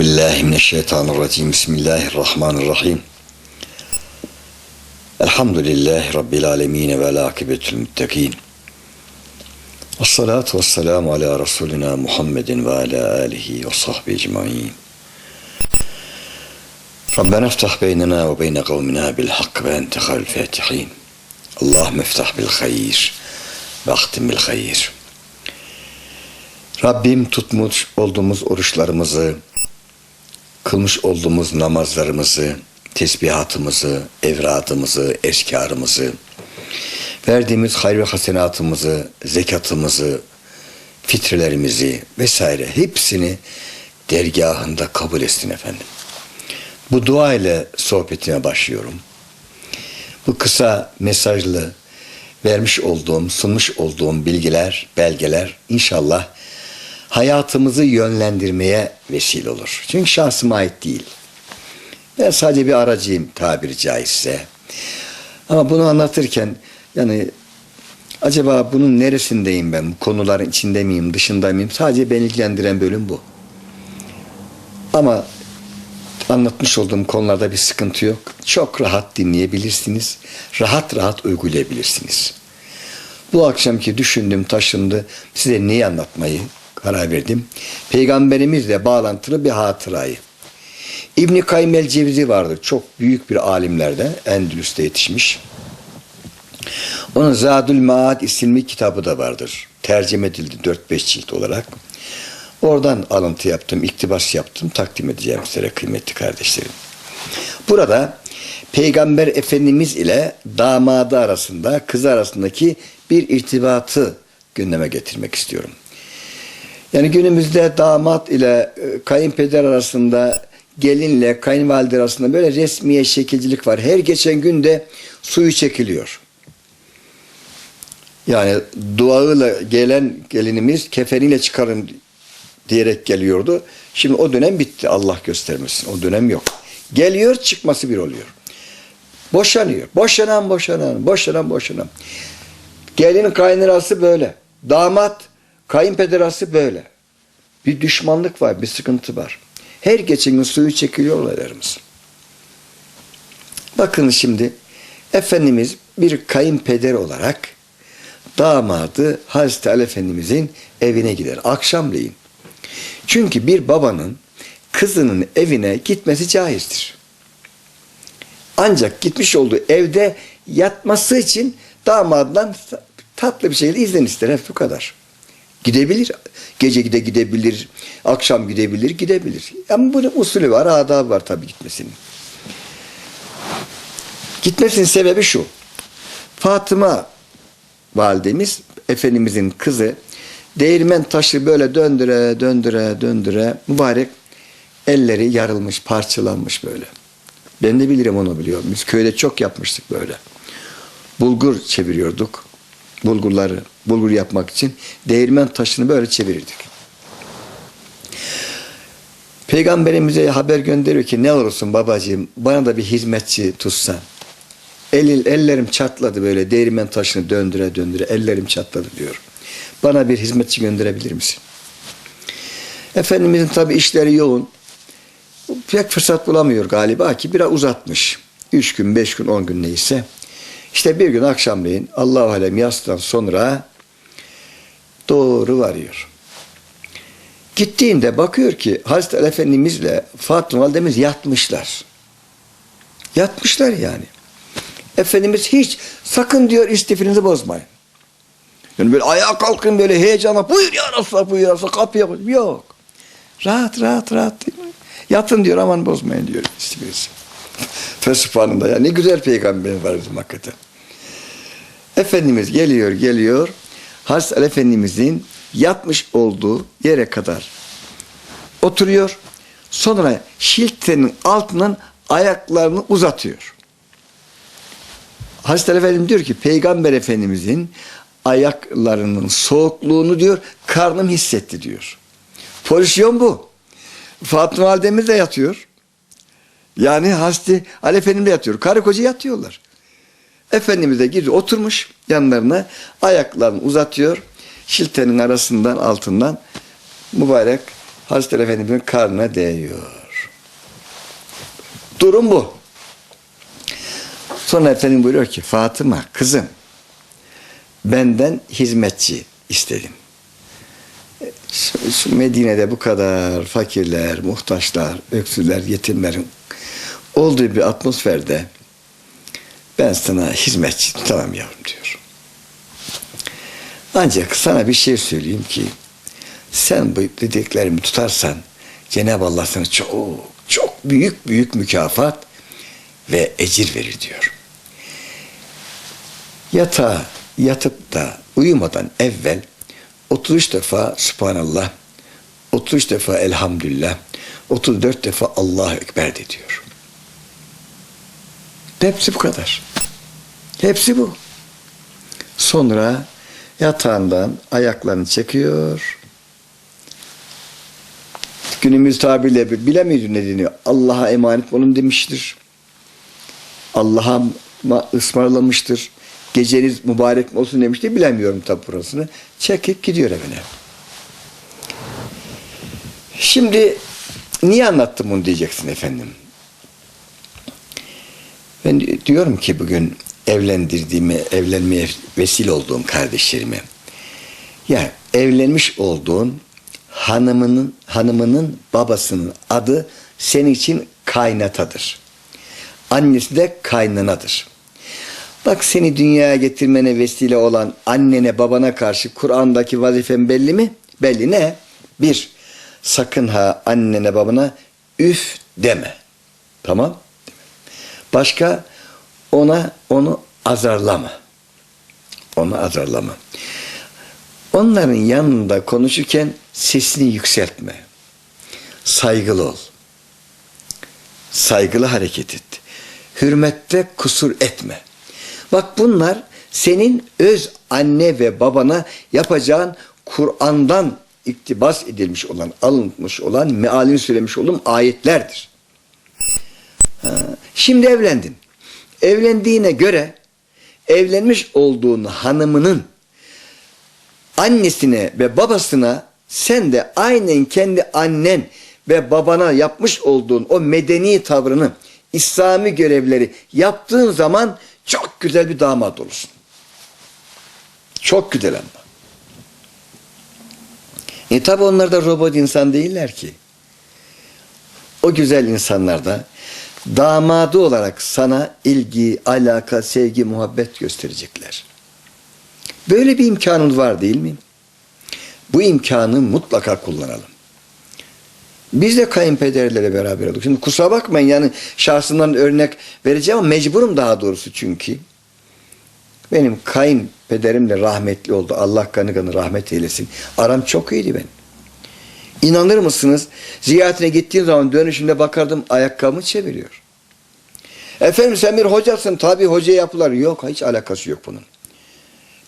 billahi mineşşeytanirracim. Bismillahirrahmanirrahim. Elhamdülillahi Rabbil alemin ve lakibetül müttekin. Ve salatu ve selamu ala Resulina Muhammedin ve ala alihi ve sahbihi ecmain. Rabbena iftah beynena ve beyne kavmina bil hak ve ente hayl fatihin. Allahümme iftah bil hayır ve ahtim bil hayır. Rabbim tutmuş olduğumuz oruçlarımızı, kılmış olduğumuz namazlarımızı, tesbihatımızı, evradımızı, eşkarımızı, verdiğimiz hayır ve hasenatımızı, zekatımızı, fitrelerimizi vesaire hepsini dergahında kabul etsin efendim. Bu dua ile sohbetime başlıyorum. Bu kısa mesajlı vermiş olduğum, sunmuş olduğum bilgiler, belgeler inşallah hayatımızı yönlendirmeye vesile olur. Çünkü şahsıma ait değil. Ben sadece bir aracıyım tabiri caizse. Ama bunu anlatırken yani acaba bunun neresindeyim ben? Bu konuların içinde miyim, dışında mıyım? Sadece beni ilgilendiren bölüm bu. Ama anlatmış olduğum konularda bir sıkıntı yok. Çok rahat dinleyebilirsiniz. Rahat rahat uygulayabilirsiniz. Bu akşamki düşündüm, taşındı. Size neyi anlatmayı karar verdim. Peygamberimizle bağlantılı bir hatırayı. İbni Kayyim el Cevzi vardır. Çok büyük bir alimlerden. Endülüs'te yetişmiş. Onun Zadül Maad isimli kitabı da vardır. Tercüme edildi 4-5 cilt olarak. Oradan alıntı yaptım, iktibas yaptım, takdim edeceğim size kıymetli kardeşlerim. Burada Peygamber Efendimiz ile damadı arasında, kız arasındaki bir irtibatı gündeme getirmek istiyorum. Yani günümüzde damat ile e, kayınpeder arasında, gelinle kayınvalide arasında böyle resmiye şekilcilik var. Her geçen günde suyu çekiliyor. Yani duayla gelen gelinimiz kefeniyle çıkarın diyerek geliyordu. Şimdi o dönem bitti. Allah göstermesin. O dönem yok. Geliyor çıkması bir oluyor. Boşanıyor. Boşanan boşanan. Boşanan boşanan. Gelin kaynırası böyle. Damat kayınpederası böyle. Bir düşmanlık var. Bir sıkıntı var. Her geçen gün suyu çekiliyor olaylarımız. Bakın şimdi Efendimiz bir kayınpeder olarak damadı Hazreti Ali Efendimizin evine gider. Akşamleyin. Çünkü bir babanın kızının evine gitmesi caizdir. Ancak gitmiş olduğu evde yatması için damadından tatlı bir şekilde izin ister. Hep bu kadar. Gidebilir. Gece gide gidebilir. Akşam gidebilir. Gidebilir. Ama bunun usulü var. Adabı var tabii gitmesinin. Gitmesinin sebebi şu. Fatıma validemiz Efendimizin kızı değirmen taşı böyle döndüre döndüre döndüre mübarek elleri yarılmış parçalanmış böyle. Ben de bilirim onu biliyorum. Biz köyde çok yapmıştık böyle. Bulgur çeviriyorduk. Bulgurları, bulgur yapmak için değirmen taşını böyle çevirirdik. Peygamberimize haber gönderiyor ki ne olursun babacığım bana da bir hizmetçi tutsan. El, ellerim çatladı böyle değirmen taşını döndüre döndüre ellerim çatladı diyor. Bana bir hizmetçi gönderebilir misin? Efendimizin tabi işleri yoğun. Pek fırsat bulamıyor galiba ki biraz uzatmış. Üç gün, beş gün, on gün neyse. İşte bir gün akşamleyin Allah-u Alem yastan sonra doğru varıyor. Gittiğinde bakıyor ki Hazreti Ali Efendimizle Fatıma Validemiz yatmışlar. Yatmışlar yani. Efendimiz hiç sakın diyor istifinizi bozmayın. Yani böyle ayağa kalkın böyle heyecanla buyur ya Resulallah buyur ya Resulallah kapıya koy. Yok. Rahat rahat rahat? Yatın diyor aman bozmayın diyor istifinizi. Fesubhanallah ya ne güzel peygamber var bizim hakikaten. Efendimiz geliyor geliyor. Hazreti Efendimizin yatmış olduğu yere kadar oturuyor. Sonra şiltenin altından ayaklarını uzatıyor. Hazreti Efendimiz diyor ki Peygamber Efendimizin ayaklarının soğukluğunu diyor karnım hissetti diyor. Pozisyon bu. Fatıma Validemiz de yatıyor. Yani Hazreti Ali Efendimiz de yatıyor. Karı koca yatıyorlar. Efendimiz de gidiyor oturmuş yanlarına ayaklarını uzatıyor. Şiltenin arasından altından mübarek Hazreti Efendimiz'in karnına değiyor. Durum bu. Sonra Efendim buyuruyor ki Fatıma kızım benden hizmetçi istedim. Medine'de bu kadar fakirler, muhtaçlar, öksüzler, yetimlerin olduğu bir atmosferde ben sana hizmetçi tamam yavrum diyor. Ancak sana bir şey söyleyeyim ki sen bu dediklerimi tutarsan Cenab-ı Allah sana çok çok büyük büyük mükafat ve ecir verir diyor. Yatağa yatıp da uyumadan evvel 33 defa Subhanallah, 33 defa Elhamdülillah, 34 defa Allahu Ekber de diyor. Hepsi bu kadar. Hepsi bu. Sonra yatağından ayaklarını çekiyor. Günümüz tabirle bilemiyoruz ne deniyor. Allah'a emanet olun demiştir. Allah'a ısmarlamıştır. Geceniz mübarek olsun demişti. Bilemiyorum tabi burasını. Çekip gidiyor evine. Şimdi niye anlattım bunu diyeceksin efendim. Ben diyorum ki bugün evlendirdiğimi, evlenmeye vesile olduğum kardeşlerime ya evlenmiş olduğun hanımının hanımının babasının adı senin için kaynatadır. Annesi de kaynanadır. Bak seni dünyaya getirmene vesile olan annene babana karşı Kur'an'daki vazifen belli mi? Belli ne? Bir, sakın ha annene babana üf deme. Tamam? Başka ona onu azarlama. Onu azarlama. Onların yanında konuşurken sesini yükseltme. Saygılı ol. Saygılı hareket et. Hürmette kusur etme. Bak bunlar senin öz anne ve babana yapacağın Kur'an'dan iktibas edilmiş olan, alınmış olan, mealini söylemiş olduğum ayetlerdir. Şimdi evlendin. Evlendiğine göre evlenmiş olduğun hanımının annesine ve babasına sen de aynen kendi annen ve babana yapmış olduğun o medeni tavrını, İslami görevleri yaptığın zaman çok güzel bir damat olursun. Çok güzel ama. E tabi onlar da robot insan değiller ki. O güzel insanlar da damadı olarak sana ilgi, alaka, sevgi, muhabbet gösterecekler. Böyle bir imkanın var değil mi? Bu imkanı mutlaka kullanalım. Biz de kayınpederlere beraber olduk. Şimdi kusura bakmayın yani şahsından örnek vereceğim ama mecburum daha doğrusu çünkü. Benim kayınpederim de rahmetli oldu. Allah kanı kanı rahmet eylesin. Aram çok iyiydi benim. İnanır mısınız? Ziyaretine gittiğim zaman dönüşümde bakardım ayakkabımı çeviriyor. Efendim sen bir hocasın tabi hoca yapılar. Yok hiç alakası yok bunun.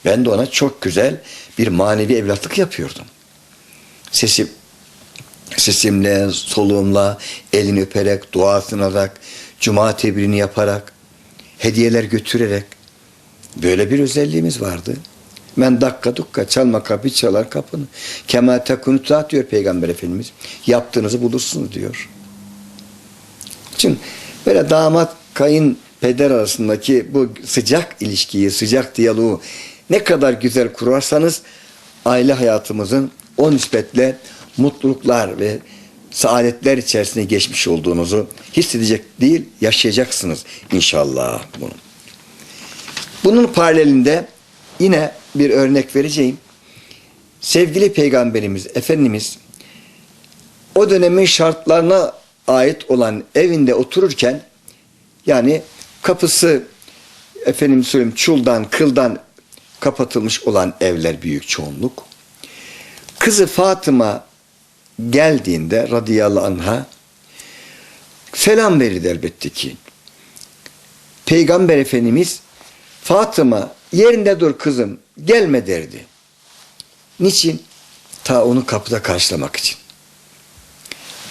Ben de ona çok güzel bir manevi evlatlık yapıyordum. Sesi sesimle, soluğumla, elini öperek, duasını alarak, cuma tebriğini yaparak, hediyeler götürerek böyle bir özelliğimiz vardı. Ben dakika dukka çalma kapı çalar kapını. Kemal tekunut diyor Peygamber Efendimiz. Yaptığınızı bulursunuz diyor. Çünkü böyle damat kayın peder arasındaki bu sıcak ilişkiyi, sıcak diyaloğu ne kadar güzel kurarsanız aile hayatımızın o nispetle mutluluklar ve saadetler içerisinde geçmiş olduğunuzu hissedecek değil, yaşayacaksınız inşallah bunu. Bunun paralelinde yine bir örnek vereceğim. Sevgili Peygamberimiz, Efendimiz o dönemin şartlarına ait olan evinde otururken yani kapısı efendim söyleyeyim çuldan, kıldan kapatılmış olan evler büyük çoğunluk. Kızı Fatıma geldiğinde radıyallahu anha selam verirdi elbette ki. Peygamber Efendimiz Fatıma yerinde dur kızım gelme derdi. Niçin? Ta onu kapıda karşılamak için.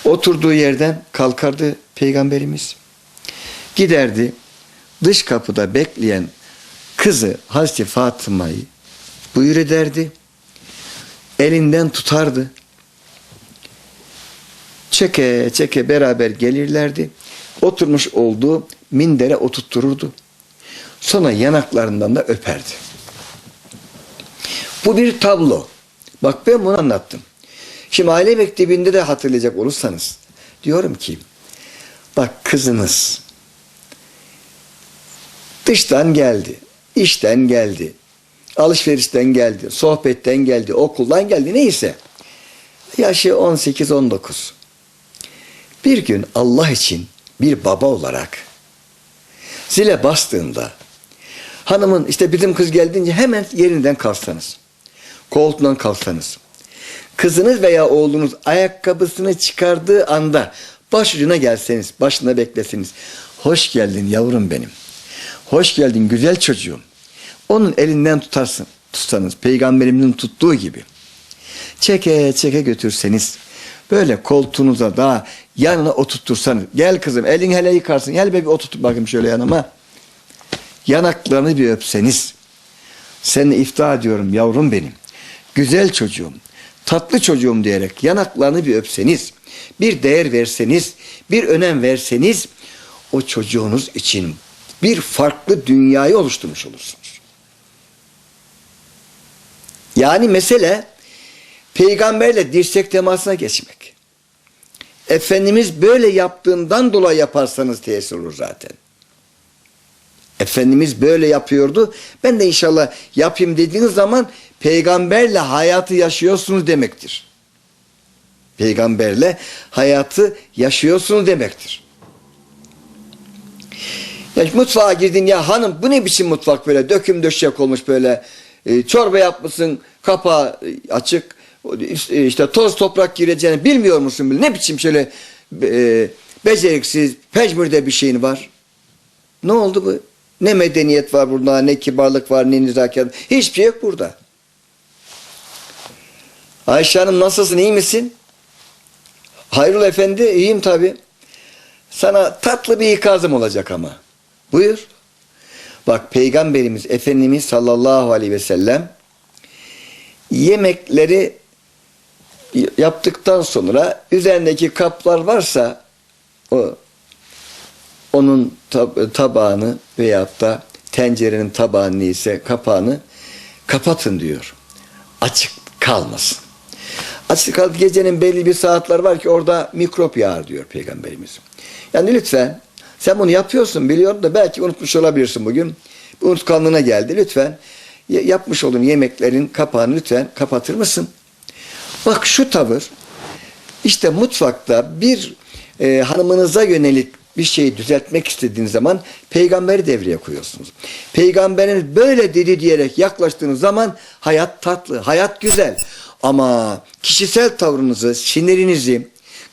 Oturduğu yerden kalkardı Peygamberimiz. Giderdi dış kapıda bekleyen kızı Hazreti Fatıma'yı buyur ederdi. Elinden tutardı Çeke çeke beraber gelirlerdi. Oturmuş olduğu mindere oturttururdu. Sonra yanaklarından da öperdi. Bu bir tablo. Bak ben bunu anlattım. Şimdi aile mektebinde de hatırlayacak olursanız diyorum ki bak kızınız dıştan geldi, işten geldi, alışverişten geldi, sohbetten geldi, okuldan geldi neyse. Yaşı 18-19. Bir gün Allah için bir baba olarak zile bastığında hanımın işte bizim kız geldiğince hemen yerinden kalksanız. Koltuğundan kalksanız. Kızınız veya oğlunuz ayakkabısını çıkardığı anda başucuna gelseniz, başına beklesiniz. Hoş geldin yavrum benim. Hoş geldin güzel çocuğum. Onun elinden tutarsın, tutsanız peygamberimin tuttuğu gibi. Çeke çeke götürseniz böyle koltuğunuza daha yanına oturtursanız gel kızım elin hele yıkarsın gel bir oturtup bakayım şöyle yanıma yanaklarını bir öpseniz seni iftihar ediyorum yavrum benim güzel çocuğum tatlı çocuğum diyerek yanaklarını bir öpseniz bir değer verseniz bir önem verseniz o çocuğunuz için bir farklı dünyayı oluşturmuş olursunuz. Yani mesele peygamberle dirsek temasına geçmek. Efendimiz böyle yaptığından dolayı yaparsanız tesir olur zaten. Efendimiz böyle yapıyordu. Ben de inşallah yapayım dediğiniz zaman peygamberle hayatı yaşıyorsunuz demektir. Peygamberle hayatı yaşıyorsunuz demektir. Ya mutfağa girdin ya hanım bu ne biçim mutfak böyle döküm döşek olmuş böyle e, çorba yapmışsın kapağı e, açık e, işte toz toprak gireceğini bilmiyor musun bile ne biçim şöyle e, beceriksiz pecmürde bir şeyin var. Ne oldu bu? Ne medeniyet var burada, ne kibarlık var, ne nezaket. Hiçbir şey yok burada. Ayşe Hanım nasılsın, iyi misin? Hayrul Efendi, iyiyim tabi. Sana tatlı bir ikazım olacak ama. Buyur. Bak Peygamberimiz Efendimiz sallallahu aleyhi ve sellem yemekleri yaptıktan sonra üzerindeki kaplar varsa o onun tab- tabağını veyahut da tencerenin tabağını neyse kapağını kapatın diyor. Açık kalmasın. Açık kal gecenin belli bir saatler var ki orada mikrop yağar diyor peygamberimiz. Yani lütfen sen bunu yapıyorsun biliyorum da belki unutmuş olabilirsin bugün. Unutkanlığına geldi lütfen. Yapmış olduğun yemeklerin kapağını lütfen kapatır mısın? Bak şu tavır işte mutfakta bir e, hanımınıza yönelik bir şeyi düzeltmek istediğiniz zaman peygamberi devreye koyuyorsunuz. Peygamberiniz böyle dedi diyerek yaklaştığınız zaman hayat tatlı, hayat güzel. Ama kişisel tavrınızı, sinirinizi,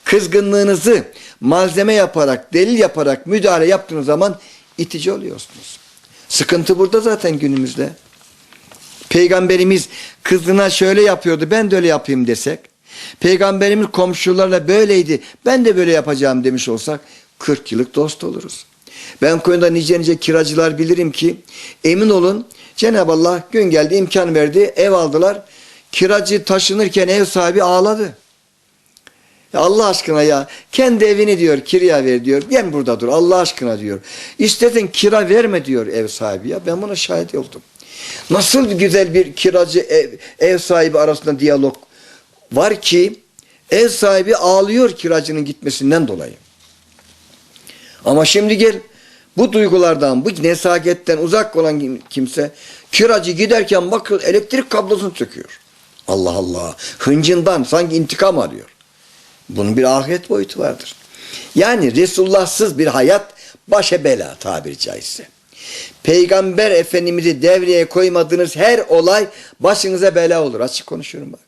kızgınlığınızı malzeme yaparak, delil yaparak müdahale yaptığınız zaman itici oluyorsunuz. Sıkıntı burada zaten günümüzde. Peygamberimiz kızına şöyle yapıyordu ben de öyle yapayım desek. Peygamberimiz komşularla böyleydi ben de böyle yapacağım demiş olsak 40 yıllık dost oluruz. Ben koyunda nice nice kiracılar bilirim ki emin olun Cenab-ı Allah gün geldi imkan verdi ev aldılar. Kiracı taşınırken ev sahibi ağladı. Allah aşkına ya kendi evini diyor kiraya ver diyor. Gel burada dur Allah aşkına diyor. İstedin kira verme diyor ev sahibi ya. Ben buna şahit oldum. Nasıl güzel bir kiracı ev, ev sahibi arasında diyalog var ki ev sahibi ağlıyor kiracının gitmesinden dolayı. Ama şimdi gel bu duygulardan, bu nesaketten uzak olan kimse kiracı giderken bakıyor elektrik kablosunu söküyor. Allah Allah. Hıncından sanki intikam alıyor. Bunun bir ahiret boyutu vardır. Yani Resulullahsız bir hayat başa bela tabiri caizse. Peygamber Efendimiz'i devreye koymadığınız her olay başınıza bela olur. Açık konuşuyorum bak.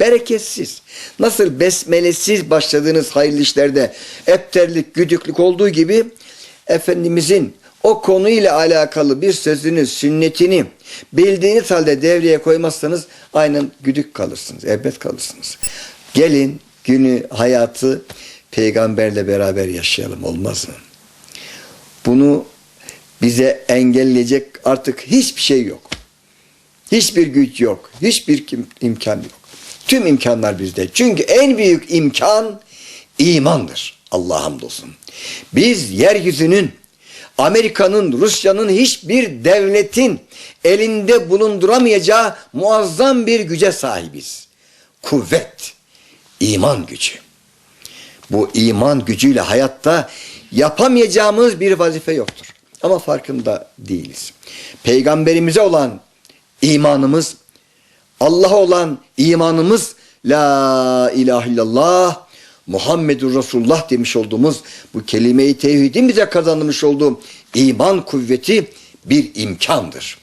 Bereketsiz. Nasıl besmelesiz başladığınız hayırlı işlerde epterlik, güdüklük olduğu gibi Efendimizin o konuyla alakalı bir sözünü, sünnetini bildiğiniz halde devreye koymazsanız aynen güdük kalırsınız, elbet kalırsınız. Gelin günü, hayatı peygamberle beraber yaşayalım olmaz mı? Bunu bize engelleyecek artık hiçbir şey yok. Hiçbir güç yok. Hiçbir imkan yok. Tüm imkanlar bizde. Çünkü en büyük imkan imandır. Allah'a hamdolsun. Biz yeryüzünün Amerika'nın, Rusya'nın hiçbir devletin elinde bulunduramayacağı muazzam bir güce sahibiz. Kuvvet, iman gücü. Bu iman gücüyle hayatta yapamayacağımız bir vazife yoktur. Ama farkında değiliz. Peygamberimize olan imanımız, Allah'a olan imanımız La ilahe illallah Muhammedur Resulullah demiş olduğumuz bu kelime-i tevhidin bize kazanmış olduğu iman kuvveti bir imkandır.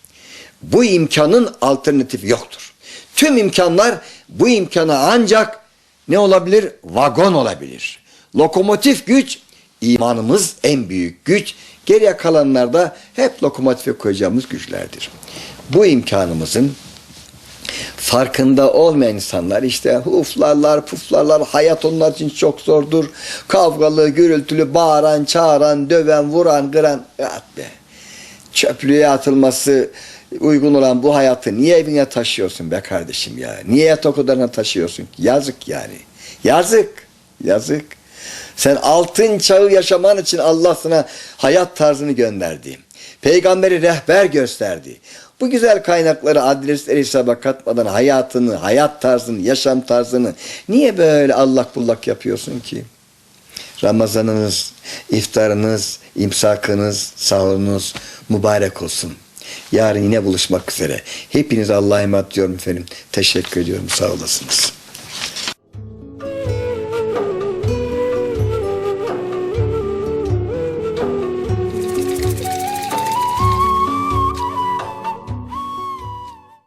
Bu imkanın alternatifi yoktur. Tüm imkanlar bu imkana ancak ne olabilir? Vagon olabilir. Lokomotif güç imanımız en büyük güç. Geriye kalanlar da hep lokomotife koyacağımız güçlerdir. Bu imkanımızın farkında olmayan insanlar işte huflarlar, puflarlar, hayat onlar için çok zordur. Kavgalı, gürültülü, bağıran, çağıran, döven, vuran, kıran. Ya be. Çöplüğe atılması uygun olan bu hayatı niye evine taşıyorsun be kardeşim ya? Niye yatak odanına taşıyorsun? Yazık yani. Yazık. Yazık. Sen altın çağı yaşaman için Allah sana hayat tarzını gönderdi. Peygamberi rehber gösterdi. Bu güzel kaynakları adresleri hesaba katmadan hayatını, hayat tarzını, yaşam tarzını niye böyle allak bullak yapıyorsun ki? Ramazanınız, iftarınız, imsakınız, sahurunuz mübarek olsun. Yarın yine buluşmak üzere. Hepinize Allah'a emanet diyorum efendim. Teşekkür ediyorum. Sağ olasınız.